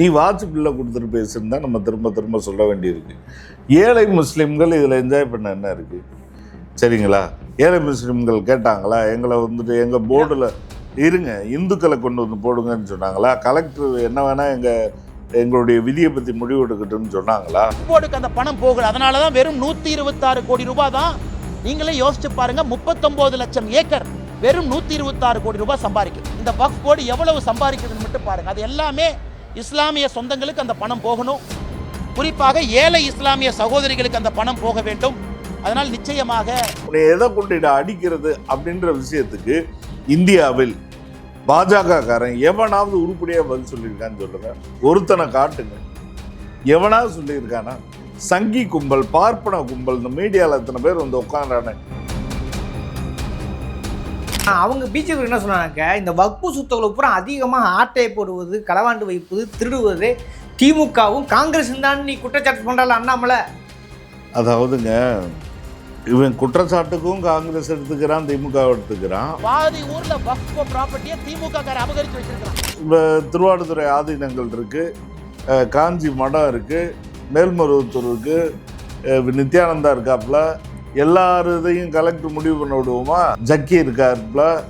நீ வாட்ச் பில்லை கொடுத்துட்டு பேசுன்னு தான் நம்ம திரும்ப திரும்ப சொல்ல வேண்டியிருக்கு. ஏழை முஸ்லீம்கள் இதில் என்ஜாய் பண்ண என்ன இருக்கு? சரிங்களா? ஏழை முஸ்லீம்கள் கேட்டாங்களா? எங்களை வந்துட்டு எங்கள் போர்டில் இருங்க இந்துக்களை கொண்டு வந்து போடுங்கன்னு சொன்னாங்களா? கலெக்டர் என்ன வேணா எங்கள் எங்களுடைய விதியை பற்றி முடிவு எடுக்கட்டும்னு சொன்னாங்களா? போர்டுக்கு அந்த பணம் போகல. அதனால தான் வெறும் நூற்றி இருபத்தாறு கோடி ரூபாய் தான் நீங்களே யோசிச்சு பாருங்க. முப்பத்தொம்போது லட்சம் ஏக்கர் வெறும் நூற்றி இருபத்தாறு கோடி ரூபாய் சம்பாதிக்குது. இந்த வக்ஃப் போர்டு எவ்வளவு சம்பாதிக்குதுன்னு மட்டும் பாருங்க. அது எல்லாமே இஸ்லாமிய சொந்தங்களுக்கு அந்த பணம் போகணும். குறிப்பாக ஏழை இஸ்லாமிய சகோதரிகளுக்கு அந்த பணம் போக வேண்டும். அதனால் நிச்சயமாக உன்னை எதை கொண்டு அடிக்கிறது அப்படின்ற விஷயத்துக்கு இந்தியாவில் பாஜக காரன் எவனாவது உருப்படியாக பதில் சொல்லியிருக்கான்னு சொல்லுங்க. ஒருத்தனை காட்டுங்க. எவனாவது சொல்லியிருக்கானா? சங்கி கும்பல் பார்ப்பன கும்பல் இந்த மீடியாவில் எத்தனை பேர் வந்து உட்காந்துறானே அவங்க பிஜேபி என்ன சொன்னாங்க? இந்த வக்பு சுத்தங்களை பூரா அதிகமாக ஆட்டை போடுவது களவாண்டு வைப்பது திருடுவது திமுகவும் காங்கிரஸ் தான் நீ குற்றச்சாட்டு பண்றால அண்ணாமலை. அதாவதுங்க இவன் குற்றச்சாட்டுக்கும் காங்கிரஸ் எடுத்துக்கிறான் திமுக எடுத்துக்கிறான். பாதி ஊர்ல வக்ஃப் ப்ராப்பர்ட்டியை திமுக கார அபகரிச்சு வச்சிருக்கான் இப்போ திருவாடுதுறை ஆதீனங்கள் இருக்கு அஹ் காஞ்சி மடம் இருக்கு மேல்மருவத்தூர் இருக்கு அஹ் நித்யானந்தா இருக்காப்புல எல்லார் இதையும் கலெக்டர் முடிவு பண்ண விடுவோமா? ஜக்கி இருக்காருப்புல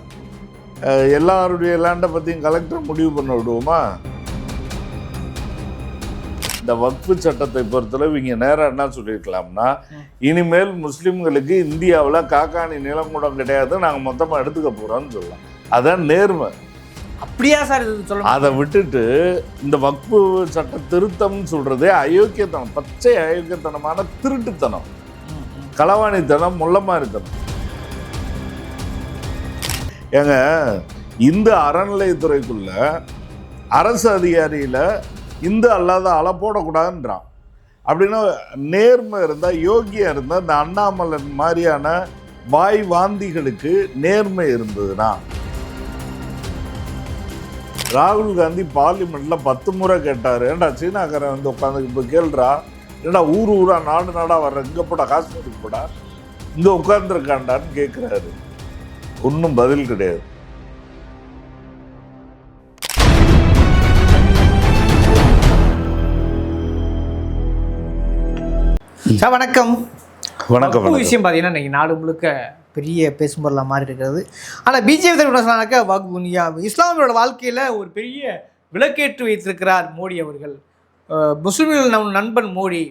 அஹ் எல்லாருடைய லேண்டை பற்றியும் கலெக்டர் முடிவு பண்ண விடுவோமா? இந்த வக்ஃபு சட்டத்தை பொறுத்தளவு இவங்க நேரா என்ன சொல்லியிருக்கலாம்னா இனிமேல் முஸ்லிம்களுக்கு இந்தியாவில் காக்காணி நிலங்குடம் கிடையாது நாங்கள் மொத்தமாக எடுத்துக்க போகிறோம்னு சொல்லலாம். அதான் நேர்மை. அப்படியா சார் இது சொல்ல அதை விட்டுட்டு இந்த வக்பு சட்ட திருத்தம்னு சொல்றதே அயோக்கியத்தனம் பச்சை அயோக்கியத்தனமான திருட்டுத்தனம். களவாணித்தனம் முள்ளமாரித்தனம் ஏங்க இந்த அறநிலையத்துறைக்குள்ள அரசு அதிகாரியில் இந்து அல்லாத அலை போடக்கூடாதுன்றான். அப்படின்னா நேர்மை இருந்தால் யோகியா இருந்தால் இந்த அண்ணாமலன் மாதிரியான வாய் வாந்திகளுக்கு நேர்மை இருந்ததுன்னா ராகுல் காந்தி பார்லிமெண்ட்டில் பத்து முறை கேட்டார். ஏன்டா சீனாக்காரன் வந்து உட்காந்து இப்போ கேள்றா? ஏன்டா ஊர் ஊரா நாடு நாடா வர்ற? இங்க போடா காஷ்மீருக்கு போடா. இங்க உட்கார்ந்துருக்காண்டான்னு கேட்குறாரு ஒன்றும் பதில் கிடையாது. சார் வணக்கம். வணக்கம் விஷயம் பார்த்தீங்கன்னா இன்னைக்கு நாடு முழுக்க பெரிய பேசும் பொருளாக மாறி இருக்கிறது. ஆனால் பிஜேபி தலைவர் சொன்னாக்க இந்தியா இஸ்லாமியோட வாழ்க்கையில் ஒரு பெரிய விளக்கேற்று வைத்திருக்கிறார் மோடி அவர்கள். முஸ்லீம்கள் நம் நண்பன் மோடி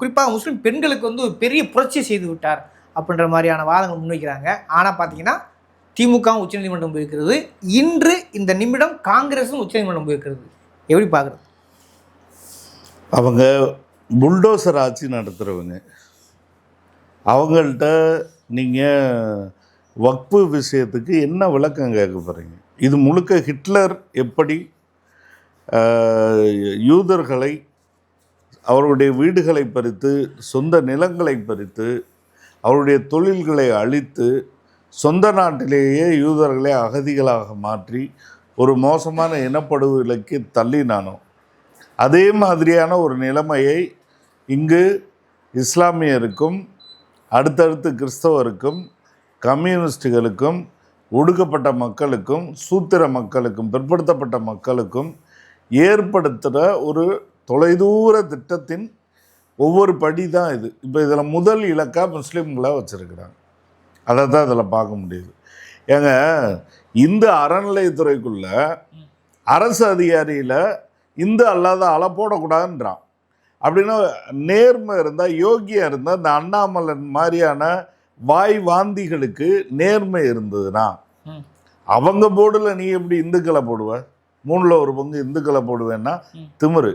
குறிப்பாக முஸ்லீம் பெண்களுக்கு வந்து ஒரு பெரிய புரட்சி செய்து விட்டார் அப்படின்ற மாதிரியான வாதங்கள் முன்வைக்கிறாங்க. ஆனால் பார்த்தீங்கன்னா திமுகவும் உச்சநீதிமன்றம் போயிருக்கிறது. இன்று இந்த நிமிடம் காங்கிரஸும் உச்சநீதிமன்றம் போயிருக்கிறது. எப்படி பார்க்குறது அவங்க புல்டோசர் ஆட்சி நடத்துகிறவங்க அவங்கள்ட்ட நீங்கள் வக்பு விஷயத்துக்கு என்ன விளக்கம் கேட்க போகிறீங்க இது முழுக்க ஹிட்லர் எப்படி யூதர்களை அவருடைய வீடுகளை பறித்து சொந்த நிலங்களை பறித்து அவருடைய தொழில்களை அழித்து சொந்த நாட்டிலேயே யூதர்களை அகதிகளாக மாற்றி ஒரு மோசமான இனப்படுகொலைக்கு தள்ளினானோ அதே மாதிரியான ஒரு நிலைமையை இங்கு இஸ்லாமியருக்கும் அடுத்தடுத்து கிறிஸ்தவருக்கும் கம்யூனிஸ்டுகளுக்கும் ஒடுக்கப்பட்ட மக்களுக்கும் சூத்திர மக்களுக்கும் பிற்படுத்தப்பட்ட மக்களுக்கும் ஏற்படுத்துகிற ஒரு தொலைதூர திட்டத்தின் ஒவ்வொரு படி தான் இது. இப்போ இதில் முதல் இலக்காக முஸ்லீம்களை வச்சுருக்கிறாங்க. அதை தான் இதில் பார்க்க முடியுது. ஏங்க இந்த அறநிலையத்துறைக்குள்ள அரசு அதிகாரியில் இந்து அல்லாத அலை போடக்கூடாதுன்றான். அப்படின்னா நேர்மை இருந்தால் யோகியா இருந்தால் இந்த அண்ணாமலன் மாதிரியான வாய் வாந்திகளுக்கு நேர்மை இருந்ததுன்னா. அவங்க போர்டில் நீ எப்படி இந்துக்களை போடுவ? மூணில் ஒரு பங்கு இந்துக்களை போடுவேன்னா. திமிரு.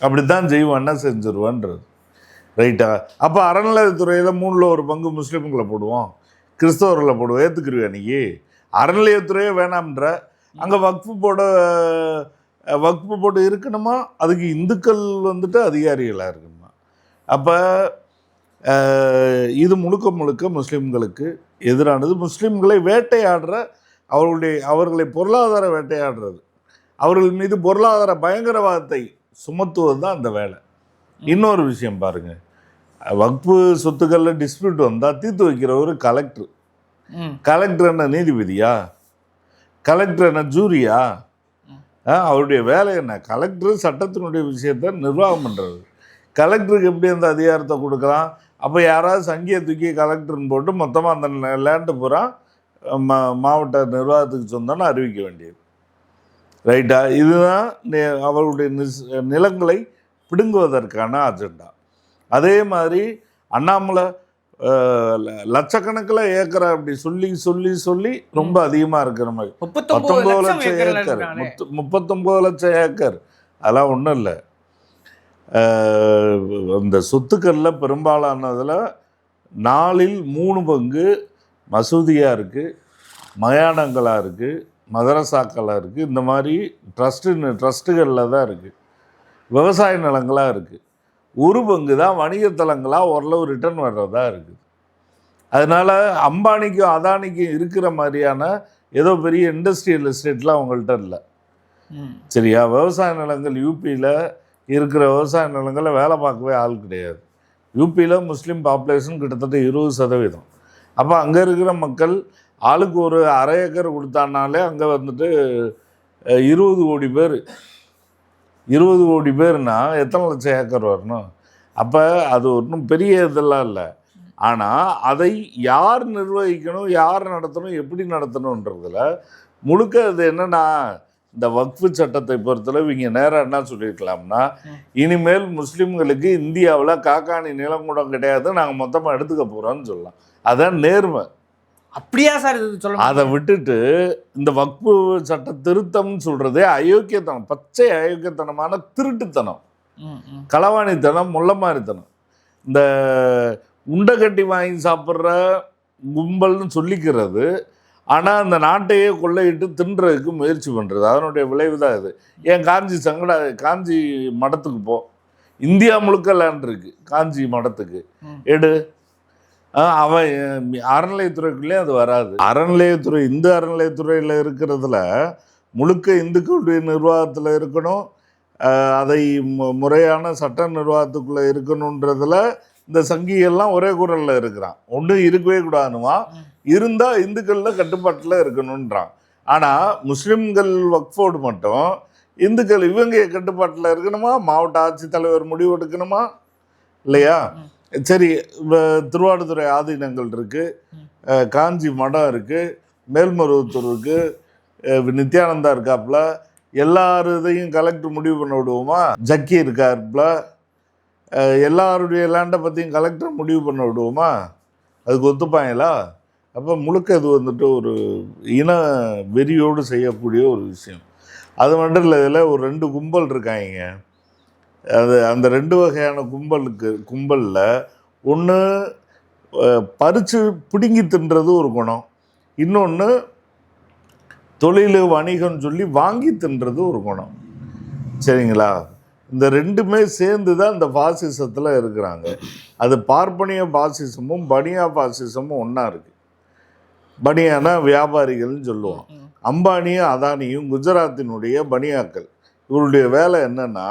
அப்படித்தான் செய்வான்னா செஞ்சிருவான்றது. ரைட்டா? அப்போ அறநிலையத்துறையில் மூணில் ஒரு பங்கு முஸ்லீம்களை போடுவோம். கிறிஸ்தவர்களை போடுவோம். ஏற்றுக்குருவியா நீ? அறநிலையத்துறையே வேணாம்ன்ற. அங்கே வக்ஃபு போட வக்ஃபு போட்டு இருக்கணுமா? அதுக்கு இந்துக்கள் வந்துட்டு அதிகாரிகளாக இருக்கணுமா? அப்போ இது முழுக்க முழுக்க முஸ்லீம்களுக்கு எதிரானது. முஸ்லீம்களை வேட்டையாடுற அவர்களுடைய அவர்களை பொருளாதார வேட்டையாடுறது. அவர்கள் மீது பொருளாதார பயங்கரவாதத்தை சுமத்துவது தான் அந்த வேலை. இன்னொரு விஷயம் பாருங்க. வக்ஃபு சொத்துக்களில் டிஸ்பியூட் வந்தால் தீர்த்து வைக்கிறவர் கலெக்டர் ம். கலெக்டர் என்ன நீதிபதியா? கலெக்டர் என்ன ஜூரியா அவருடைய வேலை என்ன? கலெக்டர் சட்டத்தினுடைய விஷயத்த நிர்வாகம் பண்ணுறது கலெக்டருக்கு எப்படி அந்த அதிகாரத்தை கொடுக்கலாம்? அப்போ யாராவது சங்கியை தூக்கி கலெக்டர்னு போட்டு மொத்தமாக அந்த லேண்டு பூரா மா மாவட்ட நிர்வாகத்துக்கு சொந்தம்னு அறிவிக்க வேண்டியது. ரைட்டா? இதுதான் நிஸ்- நிலங்களை பிடுங்குவதற்கான அஜெண்டா. அதே மாதிரி அண்ணாமலை லட்சக்கணக்கில் ஏக்கரை அப்படி சொல்லி சொல்லி சொல்லி ரொம்ப அதிகமாக இருக்கிற மாதிரி பத்தொன்பது லட்சம் ஏக்கர். முப்பத்தொன்பது லட்சம் ஏக்கர். அதெல்லாம் ஒன்றும் இல்லை. அந்த சொத்துக்களில் பெரும்பாலானதில் நாலில் மூணு பங்கு மசூதியாக இருக்குது மயானங்களாக இருக்குது மதரசாக்களாக இருக்குது இந்த மாதிரி ட்ரஸ்ட்டு ட்ரஸ்ட்டுகளில் தான் இருக்குது விவசாய நிலங்களாக இருக்குது ஒரு பங்கு தான் வணிகத்தலங்களாக ஓரளவு ரிட்டர்ன் வர்றதா இருக்குது. அதனால் அம்பானிக்கும் அதானிக்கும் இருக்கிற மாதிரியான ஏதோ பெரிய இண்டஸ்ட்ரியல் எஸ்டேட்லாம் அவங்கள்ட்ட இல்லை. சரியா? விவசாய நிலங்கள் யூபியில் இருக்கிற விவசாய நிலங்களில் வேலை பார்க்கவே ஆள் கிடையாது. யூபியில் முஸ்லீம் பாப்புலேஷன் கிட்டத்தட்ட இருபது சதவீதம். அப்போ அங்கே இருக்கிற மக்கள் ஆளுக்கு ஒரு அரை ஏக்கர் கொடுத்தானாலே அங்கே வந்துட்டு இருபது கோடி பேர். இருபது கோடி பேர்னா எத்தனை லட்சம் ஏக்கர் வரணும்? அப்போ அது ஒன்றும் பெரிய இதெல்லாம் இல்லை. ஆனால் அதை யார் நிர்வகிக்கணும் யார் நடத்தணும் எப்படி நடத்தணுன்றதில் முழுக்க அது என்னன்னா இந்த வக்ஃபு சட்டத்தை பொறுத்தளவு இவங்க நேரம் என்ன சொல்லியிருக்கலாம்னா இனிமேல் முஸ்லீம்களுக்கு இந்தியாவில் காக்காணி நிலம் கூட கிடையாது நாங்கள் மொத்தமாக எடுத்துக்க போகிறோம்னு சொல்லலாம். அதான் நேர்மை. அப்படியா சார் இது சொல்ல அதை விட்டுட்டு இந்த வக்ஃபு சட்ட திருத்தம்னு சொல்கிறதே அயோக்கியத்தனம் பச்சை அயோக்கியத்தனமான திருட்டுத்தனம். களவாணித்தனம் முள்ளமாரித்தனம் இந்த உண்டை கட்டி வாங்கி சாப்பிட்ற கும்பல்னு சொல்லிக்கிறது ஆனால் அந்த நாட்டையே கொள்ளையிட்டு தின்றதுக்கு முயற்சி பண்ணுறது அதனுடைய விளைவு தான் இது. ஏன் காஞ்சி சங்கடா காஞ்சி மடத்துக்கு போ. இந்தியா முழுக்க லேண்ட் இருக்கு காஞ்சி மடத்துக்கு. எடு. அவன் அறநிலையத்துறைக்குள்ளே அது வராது. அறநிலையத்துறை இந்து அறநிலையத்துறையில் இருக்கிறதுல முழுக்க இந்துக்களுடைய நிர்வாகத்தில் இருக்கணும். அதை முறையான சட்ட நிர்வாகத்துக்குள்ளே இருக்கணுன்றதில் இந்த சங்கிகள்லாம் ஒரே குரலில் இருக்கிறான். ஒன்றும் இருக்கவே கூடாதுமா? இருந்தால் இந்துக்களில் கட்டுப்பாட்டில் இருக்கணுன்றான். ஆனால் முஸ்லிம்கள் வக்ஃபோர்டு மட்டும் இந்துக்கள் இவங்க கட்டுப்பாட்டில் இருக்கணுமா? மாவட்ட ஆட்சித்தலைவர் முடிவு எடுக்கணுமா இல்லையா சரி திருவாடுதுறை ஆதீனங்கள் இருக்குது காஞ்சி மடம் இருக்குது மேல்மருவத்தூர் இருக்குது நித்யானந்தா இருக்காப்புல எல்லார் இதையும் கலெக்டர் முடிவு பண்ண விடுவோமா? ஜக்கி இருக்காருப்புல எல்லாருடைய லேண்டை பற்றியும் கலெக்டர் முடிவு பண்ண விடுவோமா? அதுக்கு ஒத்துப்பாங்களா? அப்போ முழுக்க இது வந்துட்டு ஒரு இன வெறியோடு செய்யக்கூடிய ஒரு விஷயம். அது மட்டும் இல்லை இதில் ஒரு ரெண்டு கும்பல் இருக்காங்க. அது அந்த ரெண்டு வகையான கும்பலுக்கு கும்பலில் ஒன்று பறித்து பிடுங்கி தின்றது ஒரு குணம். இன்னொன்று தொழில் வணிகம்னு சொல்லி வாங்கி தின்றது ஒரு குணம். சரிங்களா? இந்த ரெண்டுமே சேர்ந்து தான் இந்த பாசிசத்தில் இருக்கிறாங்க. அது பார்ப்பனிய பாசிசமும் பனியா பாசிசமும் ஒன்றா இருக்குது பனியானா வியாபாரிகள்னு சொல்லுவோம். அம்பானியும் அதானியும் குஜராத்தினுடைய பனியாக்கள். இவருடைய வேலை என்னன்னா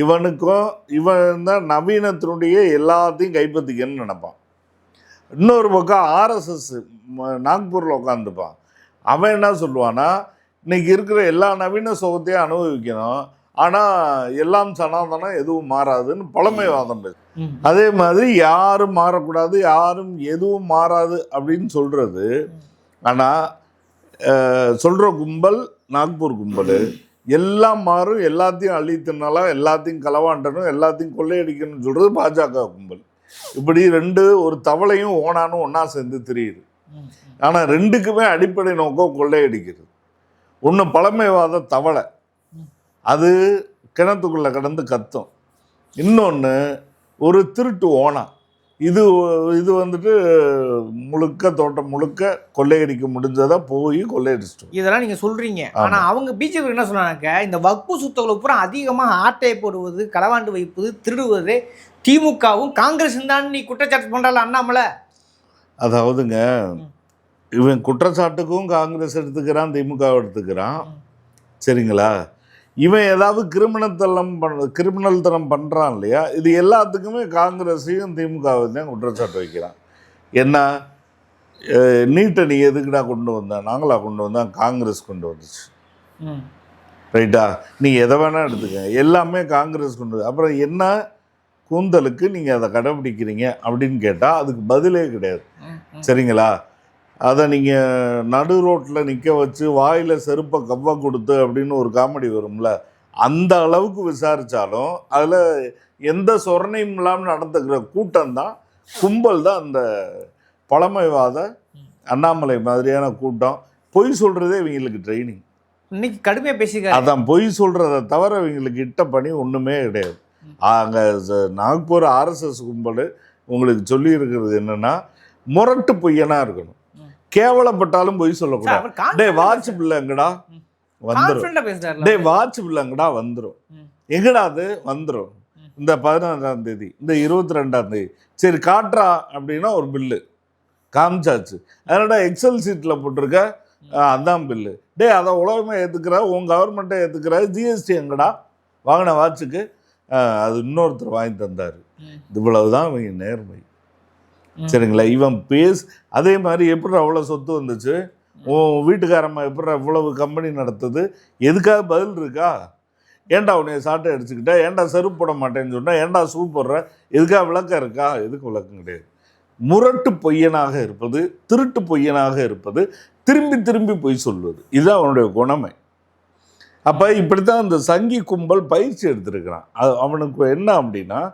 இவனுக்கும் இவன் தான் நவீனத்தினுடைய எல்லாத்தையும் கைப்பற்றிக்கன்னு நினைப்பான். இன்னொரு பக்கம் ஆர்எஸ்எஸ் நாக்பூரில் உட்காந்துப்பான் அவன் என்ன சொல்லுவான்னா இன்னைக்கு இருக்கிற எல்லா நவீன சுகத்தையும் அனுபவிக்கணும். ஆனால் எல்லாம் சனாதனம் எதுவும் மாறாதுன்னு பழமைவாதம் பேசு. அதே மாதிரி யாரும் மாறக்கூடாது யாரும் எதுவும் மாறாது அப்படின்னு சொல்கிறது ஆனால் சொல்கிற கும்பல் நாக்பூர் கும்பல். எல்லாம் மாறும் எல்லாத்தையும் அள்ளி தின்னலாம் எல்லாத்தையும் களவாண்டணும் எல்லாத்தையும் கொள்ளையடிக்கணும்னு சொல்கிறது பாஜக கும்பல். இப்படி ரெண்டு ஒரு தவளையும் ஓனானும் ஒன்றா சேர்ந்து தெரியுது. ஆனால் ரெண்டுக்குமே அடிப்படை நோக்கம் கொள்ளையடிக்கிறது. ஒன்று பழமைவாத தவளை. அது கிணத்துக்குள்ளே கடந்து கத்தும். இன்னொன்று ஒரு திருட்டு ஓனா. இது இது வந்துட்டு முழுக்க தோட்டம் முழுக்க கொள்ளையடிக்க முடிஞ்சதை போய் கொள்ளையடிச்சிட்டோம். இதெல்லாம் நீங்க சொல்றீங்க. ஆனா அவங்க பிஜேபி என்ன சொன்னாங்க இந்த வக்பு சொத்துக்களை பூரா அதிகமா ஆட்டை போடுவது களவாண்டு வைப்பது திருடுவது திமுகவும் காங்கிரஸ் தான் நீ குற்றச்சாட்டு பண்றாள் அண்ணாமலை. அதாவதுங்க இவன் குற்றச்சாட்டுக்கும் காங்கிரஸ் எடுத்துக்கிறான் திமுக எடுத்துக்கிறான். சரிங்களா? இவன் ஏதாவது கிரிமினத்தனம் பண்ண கிரிமினல் தனம் பண்ணுறான் இல்லையா? இது எல்லாத்துக்குமே காங்கிரஸையும் திமுகவையும் தான் குற்றச்சாட்டு வைக்கிறான். என்ன? நீட்டை நீ எதுக்குடா கொண்டு வந்த? நாங்களா கொண்டு வந்தோம் காங்கிரஸ் கொண்டு வந்துச்சு. ரைட்டா? நீங்கள் எதை வேணால் எடுத்துக்க. எல்லாமே காங்கிரஸ் கொண்டு. அப்புறம் என்ன கூந்தலுக்கு நீங்கள் அதை கடைபிடிக்கிறீங்க அப்படின்னு கேட்டால் அதுக்கு பதிலே கிடையாது. சரிங்களா? அதை நீங்கள் நடு ரோட்டில் நிற்க வச்சு வாயில் செருப்பை கவ்வா கொடுத்து அப்படின்னு ஒரு காமெடி வரும்ல அந்த அளவுக்கு விசாரித்தாலும் அதில் எந்த சொரணையும் இல்லாமல் நடந்துக்கிற கூட்டம் தான் கும்பல் தான் அந்த பழமைவாத அண்ணாமலை மாதிரியான கூட்டம். பொய் சொல்கிறதே இவங்களுக்கு ட்ரைனிங் இன்னைக்கு கடுமையா பேசியிருக்காரு. அதான் பொய் சொல்கிறத தவிர இவங்களுக்கு இட்ட பணி ஒன்றுமே கிடையாது. அங்கே நாக்பூர் ஆர்எஸ்எஸ் கும்பல் உங்களுக்கு சொல்லியிருக்கிறது என்னென்னா முரட்டு பொய்யனாக இருக்கணும். கேவலப்பட்டாலும் பொய் சொல்லக்கூடாது. டேய் வாட்ச் பிள்ளைங்கடா வந்துடும். டேய் வாட்ச் பிள்ளைங்கடா வந்துடும். எங்கடா அது? வந்துடும். இந்த பதினாறாம் தேதி இந்த இருபத்தி ரெண்டாம் தேதி. சரி காட்டுறா அப்படின்னா ஒரு பில்லு. காமிச்சாச்சு. அதனால எக்ஸல் சீட்டில் போட்டிருக்க அதான் பில்லு. டேய் அதை உலகமே ஏற்றுக்கிற உன் கவர்மெண்ட்டை ஏற்றுக்கிற ஜிஎஸ்டி எங்கடா? வாங்கின வாட்சுக்கு அது இன்னொருத்தர் வாங்கி தந்தார். இவ்வளவுதான் இவங்க நேர்மை. சரிங்களா? இவன் பேஸ் அதே மாதிரி எப்படி அவ்வளோ சொத்து வந்துச்சு? உன் வீட்டுக்காரம்மா எப்படி இவ்வளவு கம்பெனி நடத்துது? எதுக்காக பதில் இருக்கா? ஏன்டா உன்னைய சாட்டை அடிச்சுக்கிட்ட? ஏன்டா செருப்பு போட மாட்டேன்னு சொன்னா? ஏன்டா ஷூ போடுற? எதுக்காக விளக்கம் இருக்கா? எதுக்கு விளக்கம் கிடையாது. முரட்டு பொய்யனாக இருப்பது திருட்டு பொய்யனாக இருப்பது திரும்பி திரும்பி பொய் சொல்வது. இதுதான் அவனுடைய குணமை. அப்போ இப்படித்தான் அந்த சங்கி கும்பல் பயிற்சி எடுத்திருக்கிறான். அது அவனுக்கு என்ன அப்படின்னா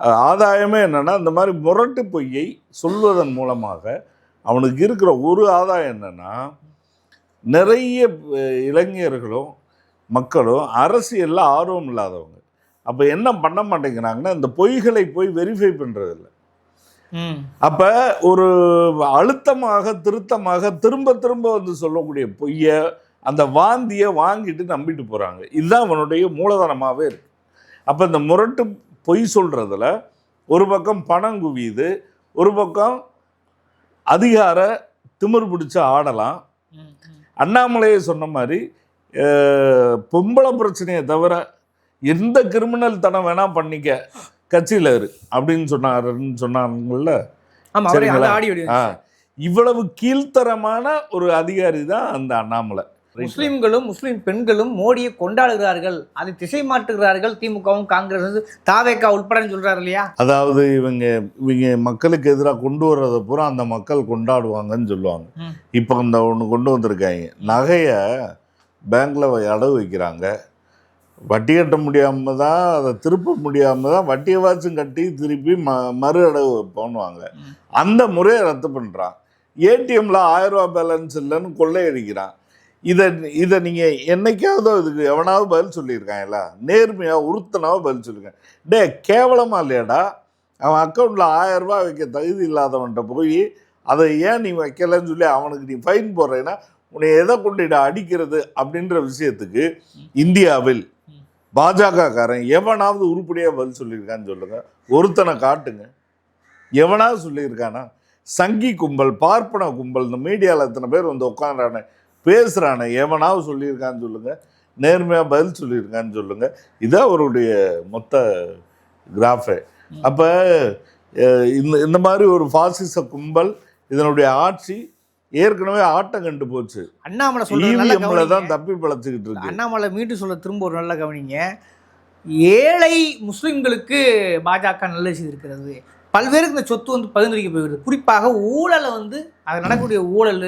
ஆதாயமே என்னன்னா இந்த மாதிரி முரட்டு பொய்யை சொல்வதன் மூலமாக அவனுக்கு இருக்கிற ஒரு ஆதாயம் என்னன்னா நிறைய இளைஞர்களும் மக்களும் அரசியலில் ஆர்வம் இல்லாதவங்க. அப்போ என்ன பண்ண மாட்டேங்கிறாங்கன்னா இந்த பொய்களை போய் வெரிஃபை பண்ணுறதில்ல. அப்போ ஒரு அழுத்தமாக திருத்தமாக திரும்ப திரும்ப வந்து சொல்லக்கூடிய பொய்யை அந்த வாந்தியை வாங்கிட்டு நம்பிட்டு போகிறாங்க இதுதான் அவனுடைய மூலதனமாகவே இருக்கு. அப்போ இந்த முரட்டு பொய் சொல்கிறதுல ஒரு பக்கம் பணம் குவியுது ஒரு பக்கம் அதிகார திமிர் பிடிச்ச ஆடலாம். அண்ணாமலையை சொன்ன மாதிரி பொம்பளை பிரச்சனையை தவிர எந்த கிரிமினல் தனம் வேணா பண்ணிக்க கட்சியில் இரு அப்படின்னு சொன்னாருன்னு சொன்னாங்கல்ல சரிங்களா? இவ்வளவு கீழ்த்தரமான ஒரு அதிகாரி தான் அந்த அண்ணாமலை முஸ்லிம்களும் முஸ்லிம் பெண்களும் மோடியை கொண்டாடுகிறார்கள். அதை திசை மாற்றுகிறார்கள். திமுகவும் காங்கிரஸ் தாவேக்கா உட்படன்னு சொல்றாரு இல்லையா? அதாவது இவங்க இவங்க மக்களுக்கு எதிராக கொண்டு வர்றதை பூரா அந்த மக்கள் கொண்டாடுவாங்கன்னு சொல்லுவாங்க. இப்போ இந்த ஒன்று கொண்டு வந்திருக்காங்க. நகையை பேங்க்ல அடவு வைக்கிறாங்க. வட்டி கட்ட முடியாமல் தான் அதை திருப்ப முடியாமல் தான் வட்டியை வாச்சும் கட்டி திருப்பி ம மறு அடவு பண்ணுவாங்க ம். அந்த முறையை ரத்து பண்ணுறான் ஏடிஎம்ல ஆயிரம் ரூபாய் பேலன்ஸ் இல்லைன்னு கொள்ளையடிக்கிறான். இதை இதை நீங்கள் என்னைக்காவது இதுக்கு எவனாவது பதில் சொல்லியிருக்காங்களா நேர்மையாக உறுத்தனாவது பதில் சொல்லியிருக்கேன். டே கேவலமாக இல்லையாடா. அவன் அக்கௌண்ட்டில் ஆயிரம் ரூபா வைக்க தகுதி இல்லாதவன்கிட்ட போய் அதை ஏன் நீ வைக்கலன்னு சொல்லி அவனுக்கு நீ ஃபைன் போடுறேன்னா உன்னை எதை கொண்டு அடிக்கிறது அப்படின்ற விஷயத்துக்கு இந்தியாவில் பாஜகக்காரன் எவனாவது உருப்படியாக பதில் சொல்லியிருக்கான்னு சொல்லுங்கள் ஒருத்தனை காட்டுங்க. எவனாவது சொல்லியிருக்கானா? சங்கி கும்பல் பார்ப்பன கும்பல் இந்த மீடியாவில் எத்தனை பேர் வந்து உட்காந்துறானே பேசுகிறானே எவனாவது சொல்லியிருக்கான்னு சொல்லுங்க. நேர்மையாக பதில் சொல்லியிருக்கான்னு சொல்லுங்க. இதான் அவருடைய மொத்த கிராஃபே அப்போ இந்த இந்த மாதிரி ஒரு பாசிச கும்பல் இதனுடைய ஆட்சி ஏற்கனவே ஆட்டம் கண்டு போச்சு. அண்ணாமலை நல்ல இவிஎம்ல தான். தப்பி பிழைச்சிக்கிட்டு இருக்கு. அண்ணாமலை மீண்டும் சொல்ல திரும்ப ஒரு நல்ல கவனிங்க. ஏழை முஸ்லிம்களுக்கு பாஜக நல்லது செய்திருக்கிறது பல்வேறு இந்த சொத்து வந்து பகிர்ந்தளிக்க போகிறது குறிப்பாக ஊழலை வந்து அது நடக்கக்கூடிய ஊழல்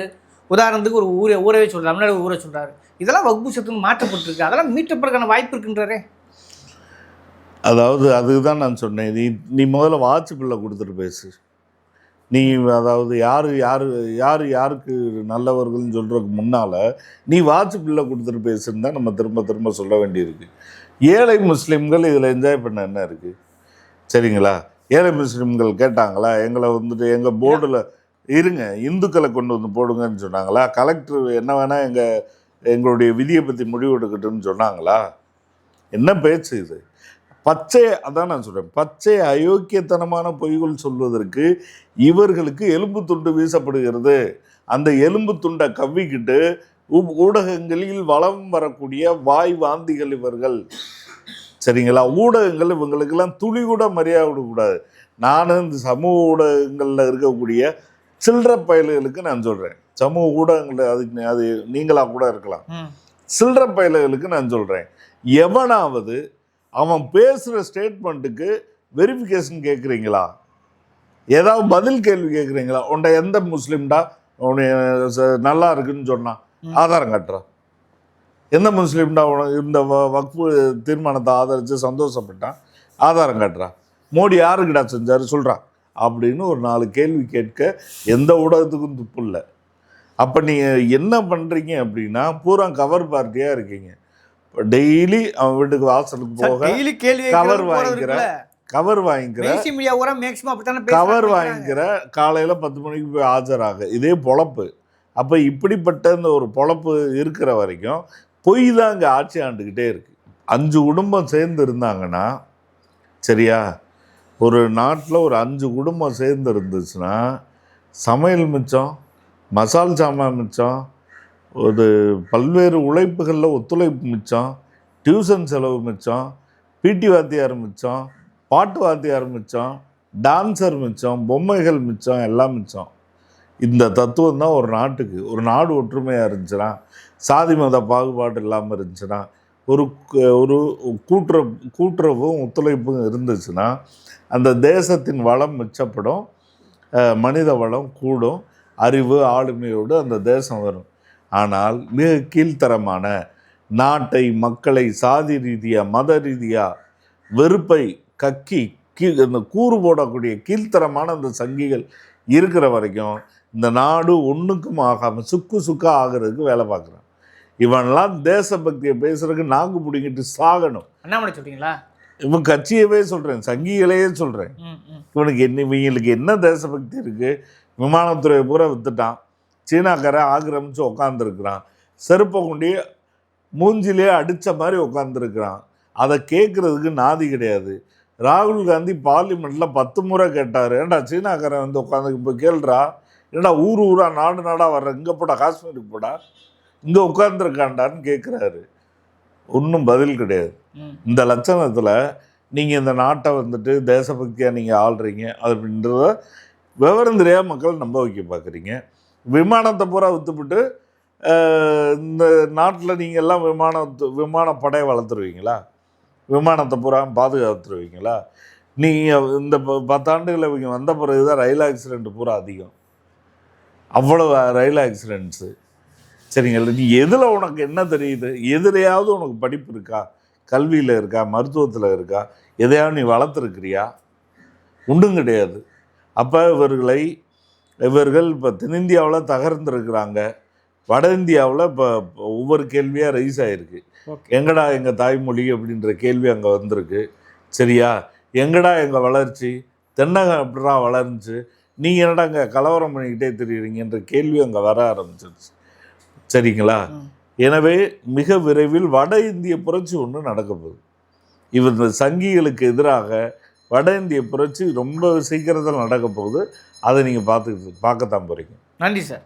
உதாரணத்துக்கு ஒரு ஊரை ஊரவே சொல்கிறார் தமிழ்நாடு ஊரை சொல்கிறாரு இதெல்லாம் வகுப்பு சத்துன்னு மாற்றப்பட்டிருக்கு. அதெல்லாம் மீட்டப்படுறதுக்கான வாய்ப்பு இருக்குன்றாரே. அதாவது அதுதான் நான் சொன்னேன் நீ நீ முதல்ல வாட்ச் பில்லை கொடுத்துட்டு பேசு. நீ அதாவது யார் யார் யார் யாருக்கு நல்லவர்கள்னு சொல்கிறதுக்கு முன்னால் நீ வாட்ச் பில்லை கொடுத்துட்டு பேசுன்னு தான் நம்ம திரும்ப திரும்ப சொல்ல வேண்டியிருக்கு. ஏழை முஸ்லீம்கள் இதில் என்ஜாய் பண்ண என்ன இருக்குது சரிங்களா? ஏழை முஸ்லீம்கள் கேட்டாங்களா? எங்களை வந்துட்டு எங்கள் போர்டில் இருங்க இந்துக்களை கொண்டு வந்து போடுங்கன்னு சொன்னாங்களா? கலெக்டர் என்ன வேணால் எங்கள் எங்களுடைய விதியை பற்றி முடிவு எடுக்கட்டும்னு சொன்னாங்களா? என்ன பேச்சு இது? பச்சை அதான் நான் சொல்கிறேன் பச்சை அயோக்கியத்தனமான பொய்கள் சொல்வதற்கு இவர்களுக்கு எலும்பு துண்டு வீசப்படுகிறது. அந்த எலும்பு துண்டை கவ்விக்கிட்டு ஊடகங்களில் வளம் வரக்கூடிய வாய் வாந்திகள் இவர்கள். சரிங்களா? ஊடகங்கள் இவங்களுக்கெல்லாம் துளி கூட மரியாதை விடக்கூடாது நானும் இந்த சமூக ஊடகங்களில் இருக்கக்கூடிய சில்லற பயல்களுக்கு நான் சொல்கிறேன் சமூக ஊடகங்கள் அதுக்கு அது நீங்களாக கூட இருக்கலாம். சில்லற பயல்களுக்கு நான் சொல்கிறேன் எவனாவது அவன் பேசுகிற ஸ்டேட்மெண்ட்டுக்கு வெரிஃபிகேஷன் கேட்குறீங்களா ஏதாவது பதில் கேள்வி கேட்குறீங்களா உன்ட எந்த முஸ்லீம்டா? உன்னை நல்லா இருக்குன்னு சொன்னான் ஆதாரம் காட்டுறான் எந்த முஸ்லீம்டா உனக்கு இந்த வக்ஃபு தீர்மானத்தை ஆதரித்து சந்தோஷப்பட்டான்? ஆதாரம் காட்டுறான் மோடி யாருக்குடா செஞ்சாரு? சொல்கிறான் அப்படின்னு ஒரு நாலு கேள்வி கேட்க எந்த ஊடகத்துக்கும் துப்பு இல்லை. அப்போ நீங்கள் என்ன பண்ணுறீங்க அப்படின்னா பூரா கவர் பார்ட்டியாக இருக்கீங்க. டெய்லி அவன் வீட்டுக்கு வாசலுக்கு போக டெய்லி கேள்வி cover கேட்கறது போறது வாங்கிக்கிற, இருக்குல்ல. கவர் வாங்கிக்கிற கவர். வாங்கிக்கிற காலையில் பத்து மணிக்கு போய் ஆஜராக. இதே பொழப்பு. அப்போ இப்படிப்பட்ட இந்த ஒரு பொழப்பு இருக்கிற வரைக்கும் பொய் தான் இங்கே ஆட்சி ஆண்டுக்கிட்டே இருக்கு. அஞ்சு குடும்பம் சேர்ந்து இருந்தாங்கன்னா சரியா? ஒரு நாட்டில் ஒரு அஞ்சு குடும்பம் சேர்ந்து இருந்துச்சுன்னா சமையல் மிச்சம் மசால் சாமான் மிச்சம் ஒரு பல்வேறு உழைப்புகளில் ஒத்துழைப்பு மிச்சம் டியூஷன் செலவு மிச்சம் பிடி வாத்தியார் மிச்சம் பாட்டு வாத்தியார் மிச்சம் டான்சர் மிச்சம் பொம்மைகள் மிச்சம் எல்லாம் மிச்சம். இந்த தத்துவம் தான் ஒரு நாட்டுக்கு. ஒரு நாடு ஒற்றுமையாக இருந்துச்சுன்னா சாதி மத பாகுபாடு இல்லாமல் இருந்துச்சுன்னா ஒரு ஒரு கூட்டுற கூட்டுறவும் ஒத்துழைப்பும் இருந்துச்சுன்னா அந்த தேசத்தின் வளம் மிச்சப்படும் மனித வளம் கூடும் அறிவு ஆளுமையோடு அந்த தேசம் வரும். ஆனால் மிக கீழ்த்தரமான நாட்டை மக்களை சாதி ரீதியாக மத ரீதியாக வெறுப்பை கக்கி கீ இந்த கூறு போடக்கூடிய கீழ்த்தரமான அந்த சங்கிகள் இருக்கிற வரைக்கும் இந்த நாடு ஒன்றுக்கும் ஆகாமல் சுக்கு சுக்கா ஆகிறதுக்கு வேலை பார்க்குறான். இவன்லாம் தேசபக்தியை பேசுறதுக்கு நாக்கு பிடிங்கிட்டு சாகணும். என்ன சொல்றீங்களா? இவன் கட்சியவே சொல்கிறேன் சங்கிகளையே சொல்கிறேன். இவனுக்கு என்ன இவங்களுக்கு என்ன தேசபக்தி இருக்குது விமானத்துறையை பூரா வித்துட்டான். சீனாக்காரன் ஆக்கிரமிச்சு உட்காந்துருக்குறான் செருப்பை கொண்டு மூஞ்சிலே அடித்த மாதிரி உட்காந்துருக்குறான் அதை கேட்குறதுக்கு நாதி கிடையாது. ராகுல் காந்தி பார்லிமெண்ட்டில் பத்து முறை கேட்டார் ஏன்டா சீனாக்காரன் வந்து உட்காந்து இப்போ கேள்றா? ஏன்டா ஊர் ஊரா நாடு நாடாக வர்ற இங்கே போடா காஷ்மீருக்கு போடா? இங்கே உட்காந்துருக்காண்டான்னு கேட்குறாரு ஒன்றும் பதில் கிடையாது. இந்த லட்சணத்தில் நீங்கள் இந்த நாட்டை வந்துட்டு தேசபக்தியாக நீங்கள் ஆள்றீங்க. அப்படின்றத விவரம் தெரியாத மக்கள் நம்ப வைக்க பார்க்குறீங்க விமானத்தை பூரா விற்றுப்புட்டு இந்த நாட்டில் நீங்கள் எல்லாம் விமான விமானப்படையை வளர்த்துருவீங்களா? விமானத்தை பூரா பாதுகாத்துருவீங்களா? நீங்கள் இந்த ப- பத்தாண்டுகளில் இவங்க வந்த பிறகு தான் ரயில் ஆக்சிடெண்ட் பூரா அதிகம். அவ்வளவு ரயில் ஆக்சிடெண்ட்ஸு சரிங்களா? நீ எதில் உனக்கு என்ன தெரியுது? எதுலையாவது உனக்கு படிப்பு இருக்கா? கல்வியில் இருக்கா? மருத்துவத்தில் இருக்கா? எதையாவது நீ வளர்த்துருக்கிறியா? உண்டும் கிடையாது. அப்போ இவர்களை இவர்கள் இப்போ தென்னிந்தியாவில் தகர்ந்துருக்கிறாங்க. வட இந்தியாவில் இப்போ ஒவ்வொரு கேள்வியாக ரைஸ் ஆகிருக்கு எங்கடா எங்கள் தாய்மொழி அப்படின்ற கேள்வி அங்கே வந்திருக்கு. சரியா? எங்கடா எங்கள் வளர்ச்சி? தென்னகம் எப்படா வளர்ந்துச்சு? நீங்கள் என்னடா அங்கே கலவரம் பண்ணிக்கிட்டே தெரியுறீங்கன்ற கேள்வி அங்கே வர ஆரம்பிச்சிருச்சு. சரிங்களா. எனவே மிக விரைவில் வட இந்திய புரட்சி ஒன்று நடக்க போகுது. இவர் இந்த சங்கிகளுக்கு எதிராக வட இந்திய புரட்சி ரொம்ப சீக்கிரத்தில் நடக்க போகுது. அதை நீங்கள் பார்த்து பார்க்கத்தான் போகிறீங்க நன்றி சார்.